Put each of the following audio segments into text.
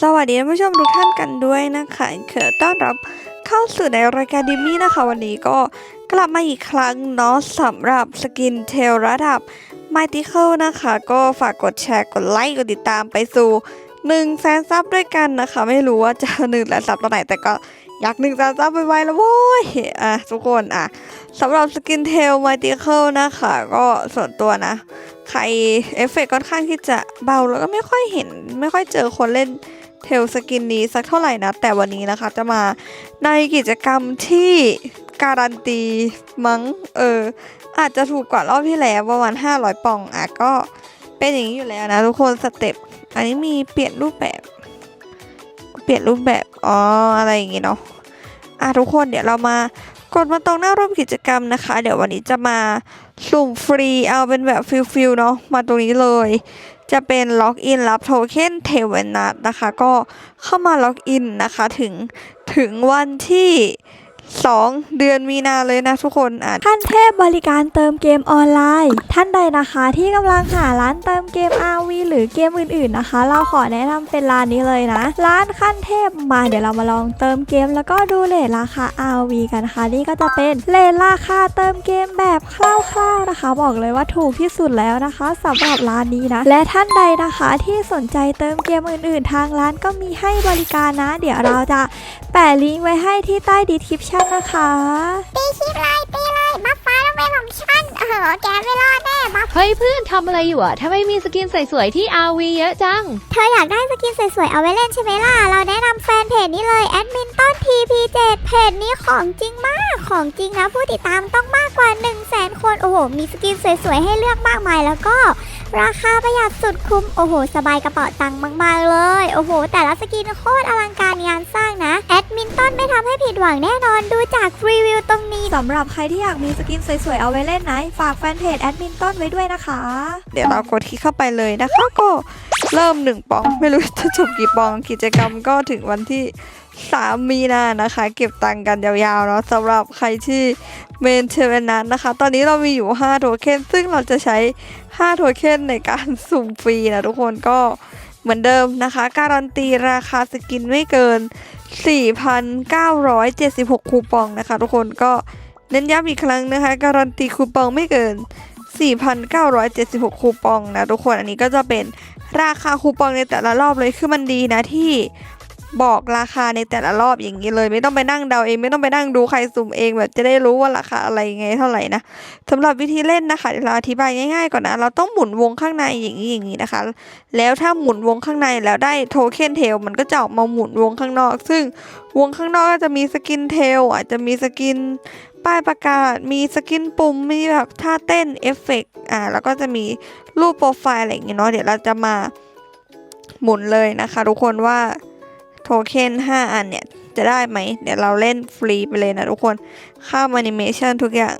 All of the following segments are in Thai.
สวัสดีท่านผู้ชมทุกท่านกันด้วยนะคะเขอต้อนรับเข้าสู่ในรายการดิมี่นะคะ วันนี้ก็กลับมาอีกครั้งเนาะสำหรับสกินเทลระดับ m y t h i c a l นะคะ ก็ฝากกดแชร์กดไลค์กดติดตามไปสู่1แสนซับด้วยกันนะคะ ไม่รู้ว่าจะ1แสนซับตอนไหนแต่ก็ อยาก1แสนซับไปไวแล้วโว้ยอะทุกคนอะสำหรับสกินเทล m y t h i c a l นะคะ ก็ส่วนตัวนะ ใครเอฟเฟกต์ค่อนข้างที่จะเบาแล้วก็ไม่ค่อยเห็น ไม่ค่อยเจอคนเล่นเทลสกินนี้สักเท่าไหร่นะ แต่วันนี้นะคะจะมาในกิจกรรมที่การันตีมั้งเออ อาจจะถูกกว่ารอบที่แล้วประมาณ500ปองอะก็เป็นอย่างนี้อยู่แล้วนะทุกคนสเต็ปอันนี้มีเปลี่ยนรูปแบบ เปลี่ยนรูปแบบ อ๋อ อะไรอย่างงี้เนาะ อะทุกคนเดี๋ยวเรามากดมาตรงหน้าร่วมกิจกรรมนะคะ เดี๋ยววันนี้จะมาสุ่มฟรีเอาเป็นแบบฟิลฟิลเนาะ มาตรงนี้เลย จะเป็นล็อกอินรับโทเค็นเทเวนนัทนะคะ ก็เข้ามาล็อกอินนะคะถึงถึงวันที่ 2 เดือนมีนาเลยนะทุกคนอะขั้นเทพบริการเติมเกมออนไลน์ ท่านใดนะคะที่กำลังหาร้านเติมเกม RV หรือเกมอื่นๆนะคะ เราขอแนะนำเป็นร้านนี้เลยนะ ร้านขั้นเทพมาเดี๋ยวเรามาลองเติมเกมแล้วก็ดูเลทราคา RV กันนะคะนี่ก็จะเป็นเลทราคาเติมเกมแบบคร่าวๆนะคะ บอกเลยว่าถูกที่สุดแล้วนะคะสำหรับร้านนี้นะ และท่านใดนะคะที่สนใจเติมเกมอื่นๆ ทางร้านก็มีให้บริการนะ เดี๋ยวเราจะแปะลิงก์ไว้ให้ที่ใต้ดีคริปชั่นนะคะตีคลิปเลยตีเลยบัฟฟ้าลงไปของฉันเออแกไม่รอดแน่บัฟเฮ้ยเพื่อนทำอะไรอยู่อะทำไมมีสกินสวยๆที่ RV เยอะจัง เธออยากได้สกินสวยๆเอาไว้เล่นใช่ไหมล่ะ เราแนะนำแฟนเพจนี้เลยแอดมินต้น TP7 เพจนี้ของจริงมากของจริงนะผู้ติดตามต้องมากกว่า 1 0 0 0 0แสนคนโอ้โหมีสกินสวยๆให้เลือกมากมายแล้วก็ ราคาประหยัดสุดคุ้ม โอ้โห สบายกระเป๋าตังค์มากๆเลย โอ้โห แต่ละสกินโคตรอลังการงานสร้างนะ แอดมินต้นไม่ทำให้ผิดหวังแน่นอนดูจากรีวิวตรงนี้สำหรับใครที่อยากมีสกินสวยๆ เอาไว้เล่นนะ ฝากแฟนเพจแอดมินต้นไว้ด้วยนะคะ เดี๋ยวเรากดที่เข้าไปเลยนะคะก็เริ่มหนึ่งปอง ไม่รู้จะจบกี่ปองกิจกรรมก็ถึงวันที่ 3 มีนานะคะ เก็บตังค์กันยาวๆเนาะสำหรับใครที่เมนเทเวนนั้นนะคะ ตอนนี้เรามีอยู่ 5 โทเค็น ซึ่งเราจะใช้ 5 โทเค็นในการสุ่มฟรีนะทุกคนก็เหมือนเดิมนะคะ การันตีราคาสกินไม่เกิน 4,976 คูปองนะคะ ทุกคนก็เน้นย้ำอีกครั้งนะคะ การันตีคูปองไม่เกิน 4,976 คูปองนะทุกคนอันนี้ก็จะเป็นราคาคูปองในแต่ละรอบเลยคือมันดีนะที่ บอกราคาในแต่ละรอบอย่างนี้เลย ไม่ต้องไปนั่งเดาเอง ไม่ต้องไปนั่งดูใครสุ่มเองแบบจะได้รู้ว่าราคาอะไรไงเท่าไหร่นะสำหรับวิธีเล่นนะคะเดี๋ยวเราอธิบายง่ายๆก่อนนะ เราต้องหมุนวงข้างในอย่างนี้อย่างนี้นะคะ แล้วถ้าหมุนวงข้างในแล้วได้โทเค็นเทลมันก็จะออกมาหมุนวงข้างนอก ซึ่งวงข้างนอกก็จะมีสกินเทลอาจจะมีสกินป้ายประกาศมีสกินปุ่มมีแบบท่าเต้นเอฟเฟกต์อ่าแล้วก็จะมีรูปโปรไฟล์อะไรอย่างเงี้ยเนาะเดี๋ยวเราจะมาหมุนเลยนะคะ ทุกคนว่า โทเค็น5 อันเนี่ย จะได้ไหม เดี๋ยวเราเล่นฟรีไปเลยนะทุกคนข้ามแอนิเมชันทุกอย่าง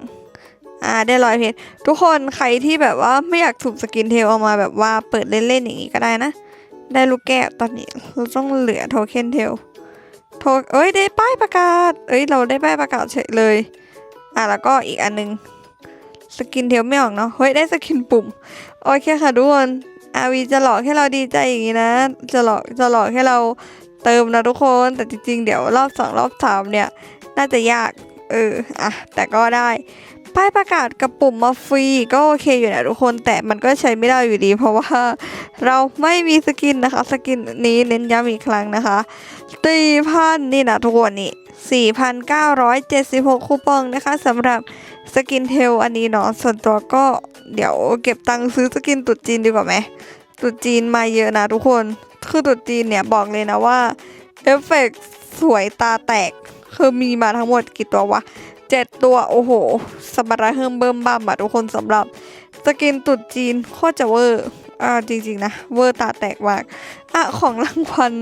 อ่าได้ร้อยเพจทุกคนใครที่แบบว่าไม่อยากถูกสกินเทลเอามาแบบว่าเปิดเล่นๆอย่างงี้ก็ได้นะ ได้ลูกแก้วตอนนี้เราต้องเหลือโทเค็นเทลโทเอ้ยได้ป้ายประกาศ เอ้ยเราได้ป้ายประกาศเฉยเลย อะแล้วก็อีกอันนึงสกินเทลไม่ออกเนาะเฮ้ยได้สกินปุ่มโอเคค่ะทุกคนอาวีจะหลอกให้เราดีใจอย่างนี้นะ จะหลอกจะหลอกให้เรา เติมนะทุกคนแต่จริงๆ เดี๋ยวรอบสองรอบสามเนี่ย น่าจะยากเอออะแต่ก็ได้ป้ายประกาศกับปุ่มมาฟรีก็โอเคอยู่นะทุกคนแต่มันก็ใช้ไม่ได้อยู่ดี เพราะว่าเราไม่มีสกินนะคะ สกินนี้เน้นย้ำอีกครั้งนะคะตีพันนี่นะทุกคนนี่4,976 คูปองนะคะสำหรับสกินเทลอันนี้เนาะส่วนตัวก็เดี๋ยวเก็บตังค์ซื้อสกินตุดจีนดีกว่าไหมตุดจีนมาเยอะนะทุกคน คือตุดจีนเนี่ยบอกเลยนะว่าเอฟเฟกต์สวยตาแตก คือมีมาทั้งหมดกี่ตัววะเจ็ดตัว โอ้โห สมระเฮิมเบิ่มบ้ามอะทุกคนสำหรับสกินตุดจีนโคตรจะเวอร์อ่าจริงๆนะ เวอร์ตาแตกมากอะของรางวัล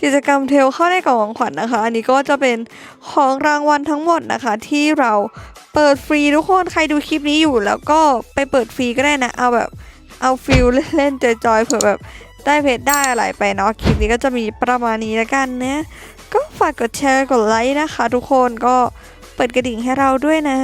กิจกรรมเทลเข้าได้กล่องของขวัญนะคะ อันนี้ก็จะเป็นของรางวัลทั้งหมดนะคะ ที่เราเปิดฟรีทุกคนใครดูคลิปนี้อยู่ แล้วก็ไปเปิดฟรีก็ได้นะ เอาแบบเอาฟิลเล่นๆจอยๆเผื่อแบบ ได้เพจได้อะไรไปเนาะคลิปนี้ก็จะมีประมาณนี้แล้วกันนะก็ฝากกดแชร์กดไลค์นะคะ ทุกคนก็เปิดกระดิ่งให้เราด้วยนะ